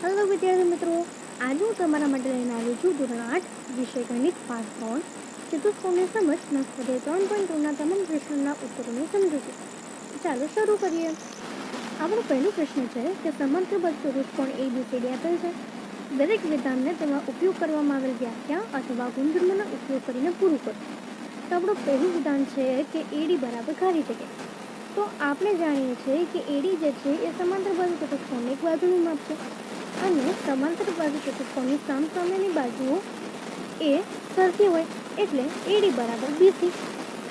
Hello વિદ્યાર્થી મિત્રો. આજે હું તમારા માટે લઈને આવી છું ધોરણ આઠ, વિષય ગણિત પાઠ ત્રણ. ચતુષ્કોણની સમજ ના ત્રણ પોઈન્ટ ટુના તમામ પ્રશ્નોના ઉત્તરોને સમજીશું ચાલો શરૂ કરીએ. આપણો પહેલો પ્રશ્ન છે કે સમાંતર બધ ચતુષ્કોણ એ બી સી ડી આપેલ છે? દરેક વિધાનને તેમાં ઉપયોગ કરવામાં આવેલ વ્યાખ્યા અથવા ગુણધર્મનો ઉપયોગ કરીને પૂરું કરો. તો આપણું પહેલું વિધાન છે કે એડી બરાબર ખાલી જગ્યા. તો આપણે જાણીએ છીએ કે એડી જે છે એ સમાંતર બાજુ ચતુષ્કોણની એક બાજુનું માપ છે. અને સમાંતર બાજુ ચતુષ્કોણની સામસામેની બાજુઓ એ સરખી હોય એટલે એડી બરાબર બીસી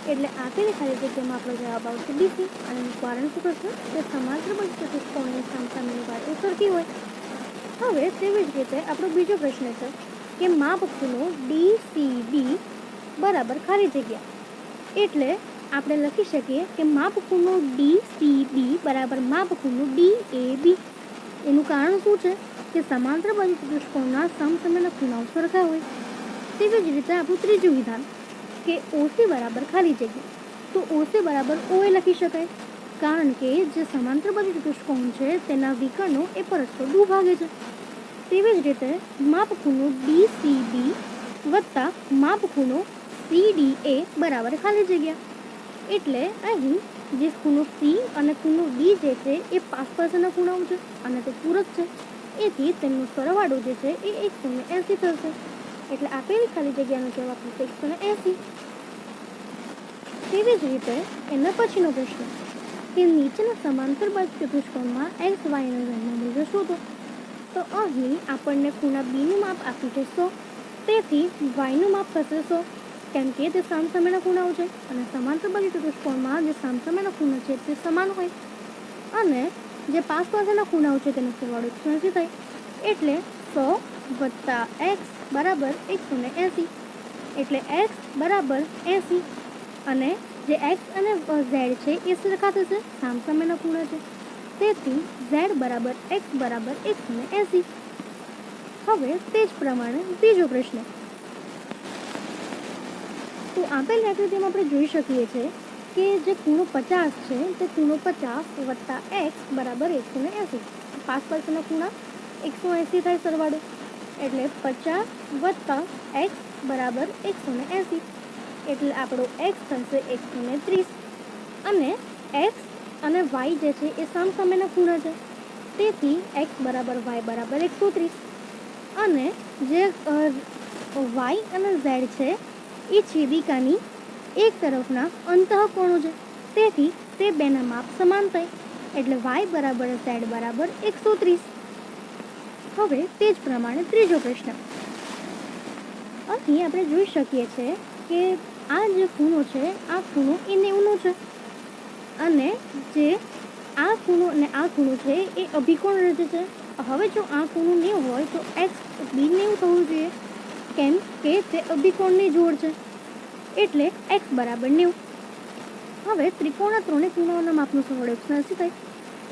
એટલે આપેલી ખાલી જગ્યામાં આપણો જવાબ આવશે બીસી અને કારણ શું થશે કે સમાંતર બાજુ ચતુષ્કોણની સામસામેની બાજુ સરખી હોય. હવે તેવી જ રીતે આપણો બીજો પ્રશ્ન છે કે માપ ખૂણો ડી સી બી બરાબર ખાલી જગ્યા. એટલે આપણે લખી શકીએ કે માપ ખૂણો ડી સી બી બરાબર માપ ખૂણો ડી એ બી એનું કારણ શું છે? કે સમાંતર બાજુ ચતુષ્કોણના સમસમયના ખૂણાઓ સરખા હોય. તેવી જ રીતે આપણું ત્રીજું વિધાન કે ઓસી બરાબર ખાલી જગ્યા. તો ઓસી બરાબર ઓએ લખી શકાય. કારણ કે જે સમાંતર બાજુ ચતુષ્કોણ છે તેના વિકર્ણો એ પરસ્પર દુભાગે છે. તેવી જ રીતે માપ ખૂણો ડી સી બી વત્તા માપ ખૂણો સી ડી એ બરાબર ખાલી જગ્યા. એટલે અહીં જે ખૂણો સી અને ખૂણો ડી જે છે એ પાસ પાસેના ખૂણાઓ છે અને તે પૂરક છે. એથી તેમનો સરવાળો જે છે એ એકસો ને એંસી થશે. એટલે આપેલી ખાલી જગ્યાનો જવાબ થશે એકસો ને એંસી. તેવી જ રીતે એના પછીનો પ્રશ્ન. કે નીચેના સમાંતર બાજુ ચતુષ્કોણમાં એક્સ વાયના જન્મ મૂલ્ય શોધો તો અહીં આપણને ખૂણા બીનું માપ આપ્યું છે તેથી વાયનું માપ થશે સો. કેમ કે તે સામસામેના ખૂણાઓ છે અને સમાંતર બાજુ ચતુષ્કોણમાં જે સામસામેના ખૂણા છે તે સમાન હોય. અને જે પાસ પાસેના ખૂણાઓ છે તેનો સરવાળો એકસો એંસી થાય? એટલે સો વત્તા એક્સ બરાબર એકસો ને એંસી. એટલે એક્સ બરાબર એંસી. અને જે એક્સ અને ઝેડ છે એ સરખા થશે સામસામેના ખૂણા છે. તેથી ઝેડ બરાબર એક્સ બરાબર એકસો ને એંસી. હવે તે જ પ્રમાણે બીજો પ્રશ્ન. તો આપેલ આકૃતિમાં આપણે જોઈ શકીએ છીએ કે જે ખૂણો પચાસ છે, તે ખૂણો પચાસ વત્તા એક્સ બરાબર એકસો ને એંસી. પાંચ પાસના ખૂણા એકસો એંસી થાય સરવાળો. એટલે પચાસ વત્તા એક્સ બરાબર એકસો ને એંસી. એટલે આપણો એક્સ થશે એકસો ને ત્રીસ. અને એક્સ અને વાય જે છે, એ સામસામેના ખૂણા છે. તેથી એક્સ બરાબર વાય બરાબર એકસો ત્રીસ. અને જે વાય અને ઝેડ છે, એ છેદિકાની એક તરફના અંતઃકોણો છે તેથી તે બેના માપ સમાન થાય, એટલે વાય બરાબર ઝેડ બરાબર એકસો ત્રીસ. હવે તે જ પ્રમાણે ત્રીજો પ્રશ્ન. અહીં આપણે જોઈ શકીએ છીએ કે આ જે ખૂણો છે, આ ખૂણો એ નેવનો છે. અને જે આ ખૂણો અને આ ખૂણો છે, એ અભિકોણ રચે છે. હવે જો આ ખૂણો નેવું હોય, તો એક્સ બી નેવું થવું જોઈએ. કેમ કે તે અભિકોણની જોડ છે. એટલે એક્સ બરાબર નેવું. હવે ત્રિકોણના ત્રણે ખૂણાઓના માપનું એકસો એંસી થાય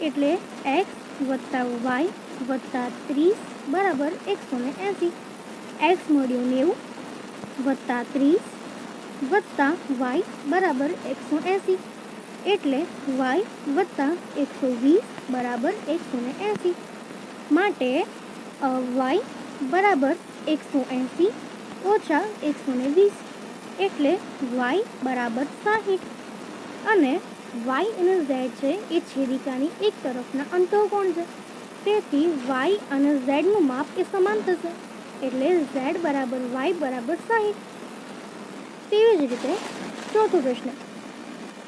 એટલે એક્સ વત્તા વાય વત્તા ત્રીસ બરાબર એકસો ને એંસી. એક્સ મળ્યું નેવું વત્તા ત્રીસ વત્તા વાય બરાબર એકસો એંસી. એટલે વાય વત્તા એકસો વીસ બરાબર એકસો ને એંસી. માટે વાય બરાબર એકસો એંસી ઓછા એકસો ને વીસ. એટલે વાય બરાબર સાહીઠ. અને વાય અને ઝેડ છે એ છેદિકાની એક તરફના અંતઃકોણ છે. તેથી વાય અને ઝેડનું માપ એ સમાન થશે. એટલે ઝેડ બરાબર વાય બરાબર સાહીઠ. તેવી જ રીતે ચોથો પ્રશ્ન.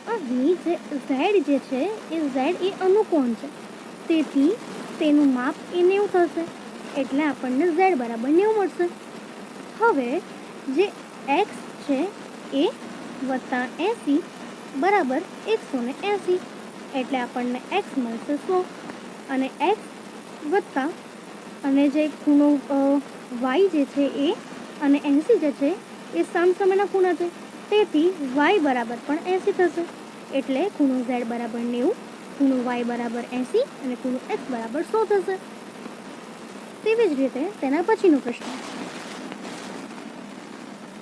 અહીં જે ઝેડ જે છે એ ઝેડ એ અનુકોણ છે. તેથી તેનું માપ એ નેવું થશે. એટલે આપણને ઝેડ બરાબર નેવું મળશે. હવે જે એક્સ છે એ વત્તા એંસી બરાબર એકસો ને એંસી. એટલે આપણને એક્સ મળશે સો અને એક્સ વત્તા અને જે ખૂણો વાય જે છે એ અને એંસી જે છે એ સામસામેના ખૂણા છે. તેથી વાય બરાબર પણ એંસી થશે. એટલે ખૂણો ઝેડ બરાબર નેવું, ખૂણો વાય બરાબર એંસી અને ખૂણો એક્સ બરાબર સો થશે. તેવી જ રીતે તેના પછીનો પ્રશ્ન.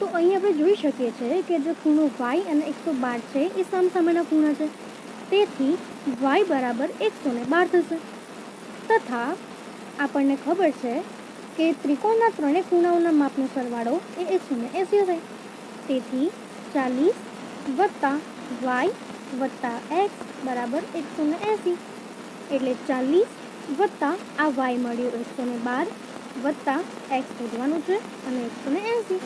તો અહીં આપણે જોઈ શકીએ છીએ કે જે ખૂણો વાય અને એકસો બાર છે, એ સામસામેના ખૂણા છે. તેથી વાય બરાબર એકસો ને બાર થશે. તથા આપણને ખબર છે કે ત્રિકોણના ત્રણેય ખૂણાઓના માપનો સરવાળો એ એકસો ને એંસી થાય તેથી ચાલીસ વત્તા વાય વત્તા એક્સ બરાબર એકસો ને એંસી એટલે ચાલીસ વત્તા આ વાય મળ્યો એકસો ને બાર વત્તા એક્સ શોધવાનું છે અને એકસો ને એંસી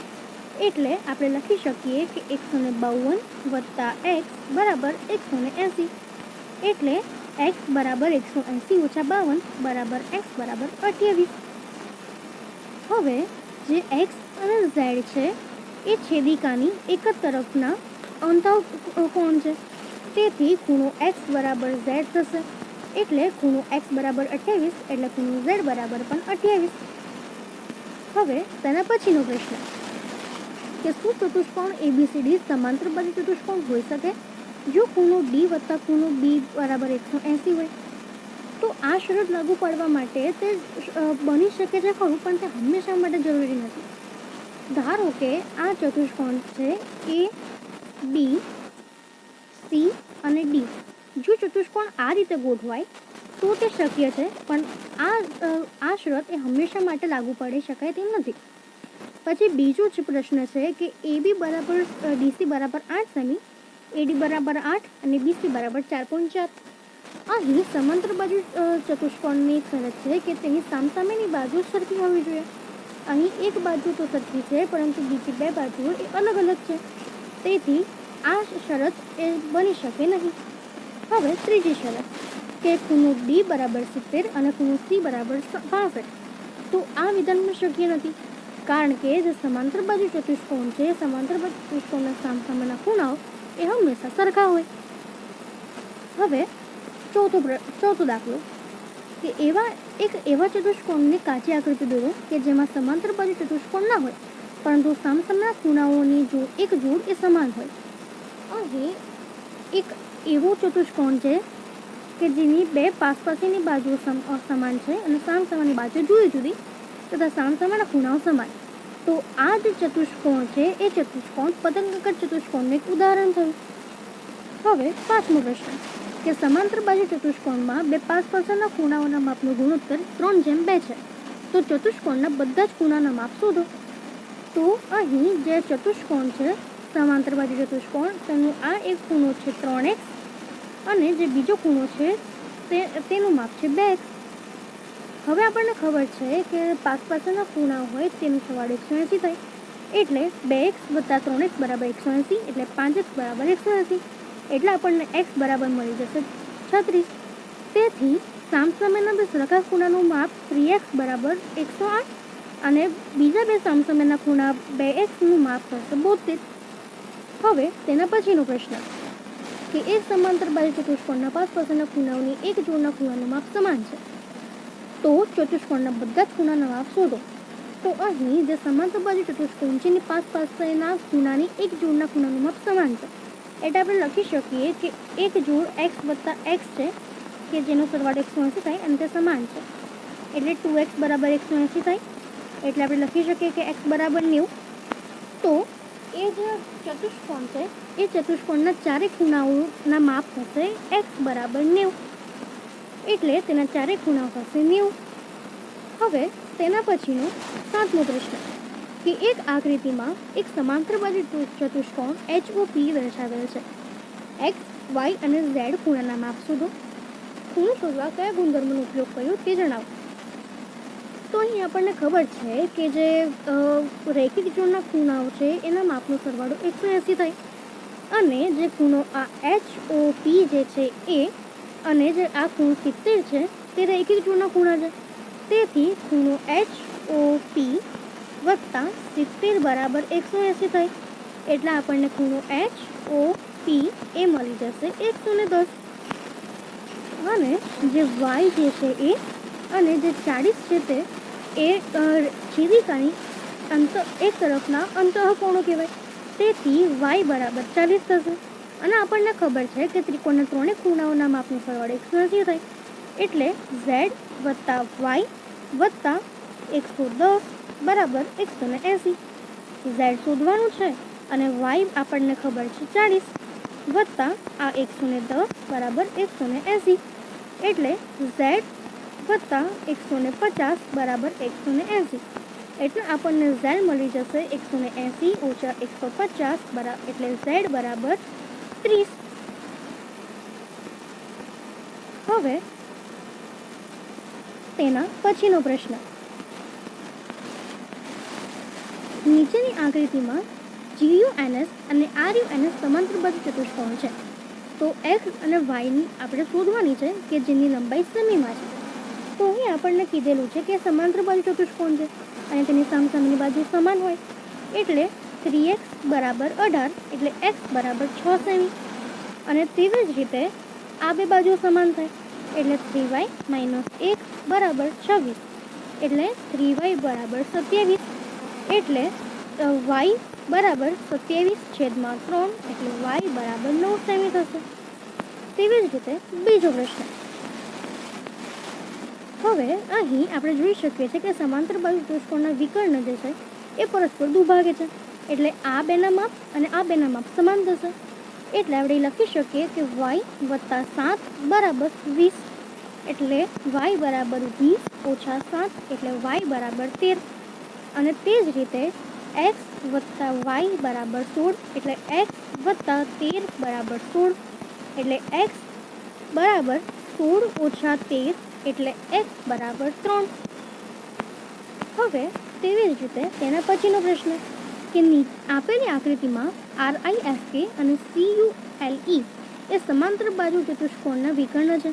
એટલે આપણે લખી શકીએ કે એકસો ને બાવન વત્તા એક્સ બરાબર એકસો ને એંસી. એટલે એક્સ બરાબર એકસો એંસી ઓછા બાવન બરાબર એક્સ બરાબર અઠ્યાવીસ. હવે જે એક્સ અને ઝેડ છે, એ છેદિકાની એક જ તરફના અંતઃ કોણ છે? તેથી ખૂણો એક્સ બરાબર ઝેડ થશે. એટલે ખૂણો એક્સ બરાબર અઠ્યાવીસ, એટલે ખૂણો ઝેડ બરાબર પણ અઠ્યાવીસ. હવે તેના પછીનો પ્રશ્ન. કે શું ચતુષ્કોણ એબીસીડી સમાંતર બાજુ ચતુષ્કોણ હોઈ શકે? જો ખૂણો ડી વત્તા ખૂણો બી બરાબર એકસો એંસી હોય, તો આ શરત લાગુ પાડવા માટે તે બની શકે છે ખરું, પણ તે હંમેશા માટે જરૂરી નથી. ધારો કે આ ચતુષ્કોણ છે એ બી સી અને ડી જો ચતુષ્કોણ આ રીતે ગોઠવાય, તો તે શક્ય છે, પણ આ આ શરત એ હંમેશા માટે લાગુ પડી શકાય તેમ નથી. પછી બીજો જ પ્રશ્ન છે કે એ બી બરાબર ડીસી બરાબર આઠ સેમી એડી બરાબર આઠ અને બીસી બરાબર ચાર પોઈન્ટ ચાર. અહીં સમાંતર બાજુ ચતુષ્કોણની શરત છે કે તેની સામસામેની બાજુ સરખી હોવી જોઈએ. અહીં એક બાજુ તો સરખી છે, પરંતુ બીજી બે બાજુઓ એ અલગ અલગ છે. તેથી આ શરત એ બની શકે નહીં. હવે ત્રીજી શરત કે ખૂણો ડી બરાબર સિત્તેર અને ખૂણો સી બરાબર બાસઠ. તો આ વિધાનમાં શક્ય નથી. કારણ કે જે સમાંતર બાજુ ચતુષ્કોણ છે, સમાંતર બાજુ ચતુષ્કોણના સામસામેના ખૂણાઓ એ હંમેશા સરખા હોય. હવે ચોથો ચોથો દાખલો. કે એવા એક એવા ચતુષ્કોણની કાચી આકૃતિ દોરો કે જેમાં સમાંતર બાજુ ચતુષ્કોણ ના હોય, પરંતુ સામસામના ખૂણાઓની જો એક જોડ એ સમાન હોય. અહીં એક એવો ચતુષ્કોણ છે કે જેની બે પાસપાસીની સમ સમાન છે અને સામસામાની બાજુ જુદી જુદી. તથા સામસામાના ખૂણાઓ સમાન. તો આ જે ચતુષ્કોણ છે, એ ચતુષ્કોણ પતંગકર ચતુષ્કોણનું એક ઉદાહરણ થયું. હવે પાંચમો પ્રશ્ન. કે સમાંતર બાજુ ચતુષ્કોણમાં બે પાસ પાસના ખૂણાઓના માપનું ગુણોત્તર ત્રણ જેમ બે છે. તો ચતુષ્કોણના બધા જ ખૂણાના માપ શોધો. તો અહીં જે ચતુષ્કોણ છે, સમાંતર બાજુ ચતુષ્કોણ, તેનું આ એક ખૂણો છે ત્રણ એક્સ અને જે બીજો ખૂણો છે, તે, તેનું માપ છે બે એક્સ. હવે આપણને ખબર છે કે પાસ પાસેના ખૂણા હોય તેનું સરવાળો એકસો એંસી થાય. એટલે બે એક્સ વત્તા ત્રણ એક્સ બરાબર એકસો એંસી એટલે પાંચ એક્સ બરાબર એકસો એંસી એટલે આપણને એક્સ બરાબર મળી જશે છત્રીસ. તેથી સામસામેના બે સરખા ખૂણાનું માપ થ્રી એક્સ બરાબર એકસો આઠ અને બીજા બે સામસામેના ખૂણા બે એક્સનું માપ થશે બોતેર. હવે તેના પછીનો પ્રશ્ન કે એક સમાંતર બાજુ ચતુષ્કોણના પાસ પાસેના ખૂણાઓની એક જોડના ખૂણાનું માપ સમાન છે. તો ચતુષ્કોણના બધા જ ખૂણાના માપ શોધો. તો અહીં જે સમાંતર બાજુ ચતુષ્કોણ છે એની પાસ પાસેના ખૂણાની એક જોડના ખૂણાનું માપ સમાન છે. એટલે આપણે લખી શકીએ કે એક જોડ એક્સ વત્તા એક્સ છે, કે જેનો સરવાળો એકસો એંસી થાય અને તે સમાન છે. એટલે ટુ એક્સ બરાબર એકસો એંસી થાય. એટલે આપણે લખી શકીએ કે એક્સ બરાબર નેવું. તો એ જે ચતુષ્કોણ છે, એ ચતુષ્કોણના ચારે ખૂણાઓના માપ થશે એક્સ બરાબર નેવું. એટલે તેના ચારે ખૂણાઓ પાસે નેવું. હવે તેના પછીનો સાતમો પ્રશ્ન કે એક આકૃતિમાં એક સમાંતર ચતુષ્કોણ એચ ઓ પી દર્શાવેલ છે. એક્સ વાય અને ઝેડ ખૂણાના માપ શોધો. ખૂણો શોધવા કયા ગુણધર્મનો ઉપયોગ કર્યો તે જણાવો. તો અહીં આપણને ખબર છે કે જે રેખિત જોડના ખૂણાઓ છે એના માપનો સરવાળો એકસો એંસી થાય. અને જે ખૂણો આ એચ ઓ પી જે છે એ અને જે આ ખૂણો સિત્તેર છે, તે રૈખિક જોડના ખૂણા છે. તેથી ખૂણો એચ ઓ પી વત્તા સિત્તેર બરાબર એકસો એંસી થાય. એટલે આપણને ખૂણો એચ ઓ પી એ મળી જશે એકસો ને દસ. અને જે વાય જે છે એ, અને જે ચાળીસ છે તે, એ જીવિકાની અંત, એક તરફના અંતઃકોણો કહેવાય. તેથી વાય બરાબર ચાલીસ થશે. અને આપણને ખબર છે કે ત્રિકોણના ત્રણેય ખૂણાઓના માપનો સરવાળો એકસો એંસી થાય. એટલે ઝેડ વત્તા વાય વત્તા એકસો દસ બરાબર એકસો ને એંસી. ઝેડ શોધવાનું છે અને વાય આપણને ખબર છે ચાલીસ વત્તા આ એકસો ને દસ બરાબર એકસો ને એંસી. એટલે ઝેડ વત્તા એકસો ને પચાસ બરાબર એકસો ને એંસી. એટલે આપણને ઝેડ મળી જશે એકસો ને એંસી ઓછા એકસો પચાસ બરાબર એટલે ઝેડ બરાબર ત્રીસ હવે તેના પછીનો પ્રશ્ન. નીચેની આકૃતિમાં જીયુએનએસ અને આરયુએનએસ સમાંતર બાજુ ચતુષ્કોણ છે. તો એક્સ અને વાયની આપણે શોધવાની છે કે જેની લંબાઈ સેમીમાં છે. તો અહીં આપણને કીધેલું છે કે સમાંતરબદ્ધ ચતુષ્કોણ છે અને તેની સામસામેની બાજુ સમાન હોય. એટલે થ્રી એક્સ બરાબર અઢાર એટલે એક્સ બરાબર છ સેમી અને તેવી જ રીતે આ બે બાજુ સમાન થાય એટલે થ્રી વાય માઇનસ એક બરાબર છવ્વીસ. એટલે થ્રી વાય બરાબર સત્યાવીસ. એટલે વાય બરાબર સત્યાવીસ છેદમાં ત્રણ એટલે વાય બરાબર નવ સેમી થશે તેવી જ રીતે બીજો પ્રશ્ન. હવે અહીં આપણે જોઈ શકીએ છીએ કે સમાંતર બાજુ ચતુષ્કોણના વિકર્ણ જે છે એ પરસ્પર દુભાગે છે. એટલે આ બેના માપ અને આ બેના માપ સમાન થશે. એટલે આપણે લખી શકીએ કે વાય વત્તા સાત બરાબર વીસ. એટલે વાય બરાબર વીસ ઓછા સાત એટલે વાય બરાબર તેર. અને તે જ રીતે એક્સ વત્તા વાય બરાબર સોળ એટલે એક્સ વત્તા તેર બરાબર સોળ. એટલે એક્સ બરાબર સોળ ઓછા તેર એટલે એક્સ બરાબર ત્રણ. હવે તેવી જ રીતે તેના પછીનો પ્રશ્ન. કે આપેલી આકૃતિમાં આર આઈ એસ કે અને સી યુ એલ ઈ એ સમાંતર બાજુ ચતુષ્કોણના વિકર્ણ છે.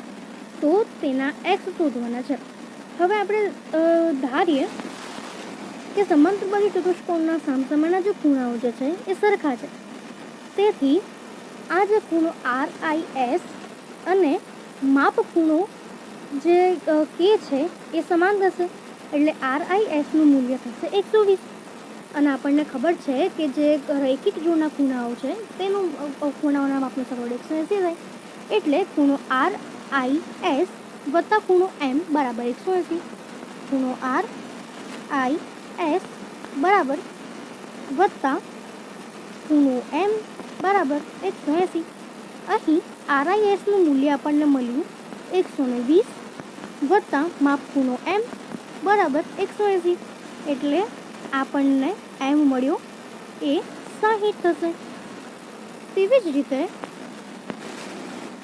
તો તેના એક્સ શોધવાના છે. હવે આપણે ધારીએ કે સમાંતર બાજુ ચતુષ્કોણના સામસામાના જે ખૂણાઓ જે છે એ સરખા છે. તેથી આ જે ખૂણો આર આઈ એસ અને માપ ખૂણો જે કે છે એ સમાન થશે. એટલે આર આઈ એસનું મૂલ્ય થશે એકસો વીસ. અને આપણને ખબર છે કે જે રૈખિક જોડના ખૂણાઓ છે, તેનું ખૂણાઓના માપનો સરવાળો એકસો એંસી થાય. એટલે ખૂણો આર આઈ એસ વત્તા ખૂણો એમ બરાબર એકસો એંસી. ખૂણો આર આઈ એસ બરાબર વત્તા ખૂણો એમ બરાબર એકસો એંસી. અહીં આરઆઈએસનું મૂલ્ય આપણને મળ્યું એકસો ને વીસ વત્તા માપ ખૂણો એમ બરાબર એકસો એંસી. એટલે આપણને એમ મળ્યો એ સાહીઠ થશે તેવી જ રીતે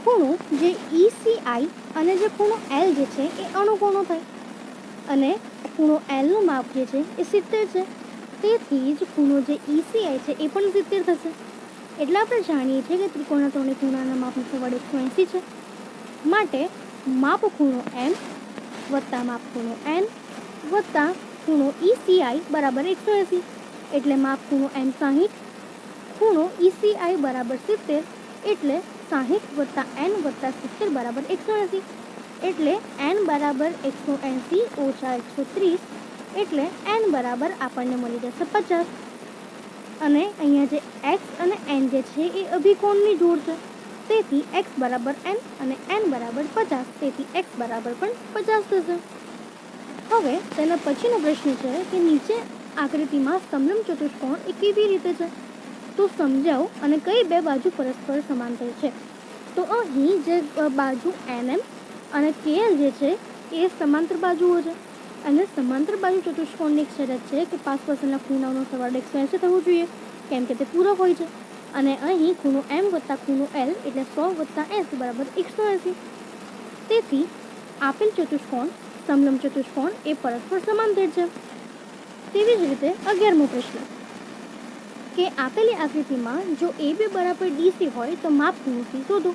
ખૂણો જે ઈસીઆઈ અને જે ખૂણો એલ જે છે એ અણુકોણો થાય. અને ખૂણો એલનું માપ જે છે એ સિત્તેર છે. તેથી જ ખૂણો જે ઈસીઆઈ છે એ પણ સિત્તેર થશે. એટલે આપણે જાણીએ છીએ કે ત્રિકોણના ત્રણે ખૂણાના માપનો સરવાળો એકસો એંસી છે. માટે માપ ખૂણો એમ વત્તા માપ ખૂણો એન વત્તા ખૂણો ઈસીઆઈ બરાબર એકસો એંસી. એટલે માપ ખૂણો એમ સાહીઠ. ખૂણો ઈસીઆઈ બરાબર સિત્તેર એટલે સાહીઠ વત્તા એન વત્તા સિત્તેર બરાબર એકસો એંસી. એટલે એન બરાબર એકસો એંસી ઓછા એકસો ત્રીસ એટલે એન બરાબર આપણને મળી જશે પચાસ. અને અહીંયા જે એક્સ અને એન જે છે એ અભિકોણની જોડ છે. તેથી એક્સ બરાબર એન અને એન બરાબર પચાસ. તેથી એક્સ બરાબર પણ પચાસ થશે. હવે તેના પછીનો પ્રશ્ન છે કે નીચે આકૃતિમાં સમલંબ ચતુષ્કોણ એ કેવી રીતે છે. તો સમજાવો અને કઈ બે બાજુ પરસ્પર સમાંતર છે? તો અહીં જે બાજુ એનએમ અને કેએલ જે છે, એ સમાંતર બાજુઓ છે. અને સમાંતર બાજુ ચતુષ્કોણની એક શરત છે કે પાંચ પર્સનના ખૂણાઓનો સરવાળો એકસો એંસી થવો જોઈએ, કેમ કે તે પૂરો હોય છે. અને અહીં ખૂણો એમ વત્તા ખૂણો એલ એટલે સો વત્તા એંસી બરાબર એકસો એંસી. તેથી આપેલ ચતુષ્કોણ, સમલંબ ચતુષ્કોણ એ પરસ્પર સમાંતર છે. તેવી જ રીતે અગિયારમો પ્રશ્ન. કે આપેલી આકૃતિમાં જો એ બી બરાબર ડીસી હોય તો માપ ખૂણો સી શોધો.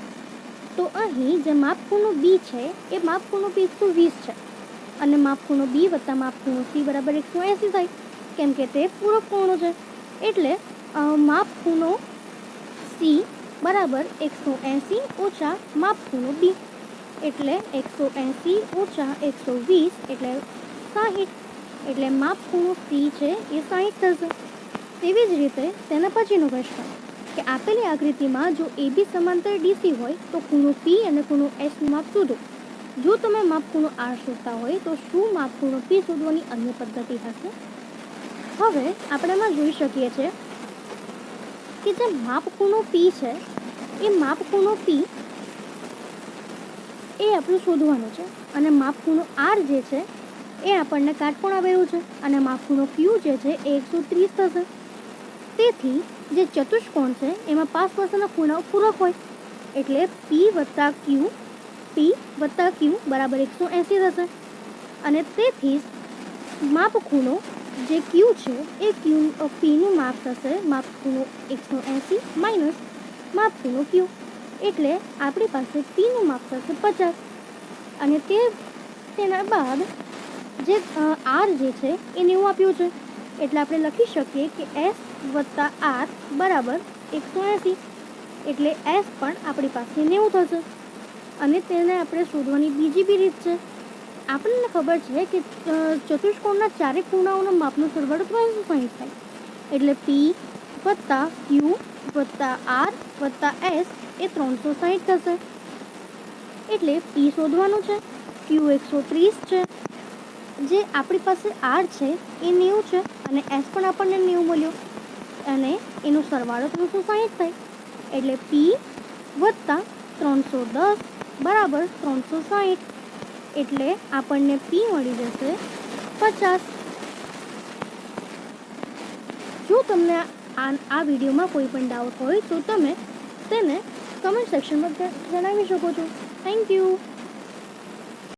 તો અહીં જે માપ ખૂણો બી છે એ માપ ખૂણો બી એકસો વીસ છે. અને માપ ખૂણો બી વત્તા માપ ખૂણો સી બરાબર એકસો એંસી થાય. કેમ કે તે પૂરક કોણો છે. એટલે અ, માપ ખૂણો સી બરાબર એકસો એંસી ઓછા માપ ખૂણો બી. એટલે એકસો એંસી ઓછા એકસો વીસ એટલે સાહીઠ. એટલે માપ ખૂણો સી છે એ સાહીઠ થશે. તેવી જ રીતે તેના પછીનો પ્રશ્ન કે આપેલી આકૃતિમાં જો એ બી સમાંતર ડીસી હોય તો ખૂણો પી અને ખૂણો એસનું માપ શોધો. જો તમે માપ ખૂણો આર શોધતા હોય તો શું માપ ખૂણો પી શોધવાની અન્ય પદ્ધતિ હશે? હવે આપણે એમાં જોઈ શકીએ છીએ કે જે માપ ખૂણો પી છે, એ માપ ખૂણો પી એ આપણે શોધવાનું છે અને માપ ખૂણો આર જે છે એ આપણને કાટકોણ આવેલું છે અને માપ ક્યુ જે છે એ એકસો ત્રીસ થશે. તેથી, જે ચતુષ્કોણ છે, એમાં પાંચ પાસના ખૂણાઓ પૂરક હોય. એટલે પી વત્તા ક્યુ પી વત્તા ક્યુ બરાબર એકસો એંસી થશે. અને તેથી જ માપ ખૂણો જે ક્યુ છે, એ ક્યુ પીનું માપ થશે. માપ ખૂણો એકસો એંસી માઇનસ માપ ખૂણો ક્યુ એટલે આપણી પાસે પીનું માપ થશે પચાસ. અને તે તેના બાદ જે આર જે છે એ નેવું આપ્યું છે. એટલે આપણે લખી શકીએ કે એસ વત્તા આર બરાબર એકસો એંસી. એટલે એસ પણ આપણી પાસે નેવું થશે. અને તેને આપણે શોધવાની બીજી બી રીત છે. આપણને ખબર છે કે ચતુષ્કોણના ચારેક ખૂણાઓના માપનો સરવાળો ત્રણસો સાહીઠ થાય. એટલે પી વત્તા ક્યુ વત્તા આર વત્તા એસ એ ત્રણસો સાહીઠ થશે. એટલે પી શોધવાનું છે. ક્યુ એકસો ત્રીસ છે. જે આપણી પાસે આર છે, એ નેવું છે અને એસ પણ આપણને નેવું મળ્યો. અને એનો સરવાળો ત્રણસો સાહીઠ થાય. એટલે પી વત્તા ત્રણસો દસ બરાબર ત્રણસો સાહીઠ. એટલે આપણને પી મળી જશે પચાસ. જો તમને આ આ વિડીયોમાં કોઈ પણ ડાઉટ હોય તો તમે તેને કમેન્ટ સેક્શનમાં જણાવી શકો છો. Thank you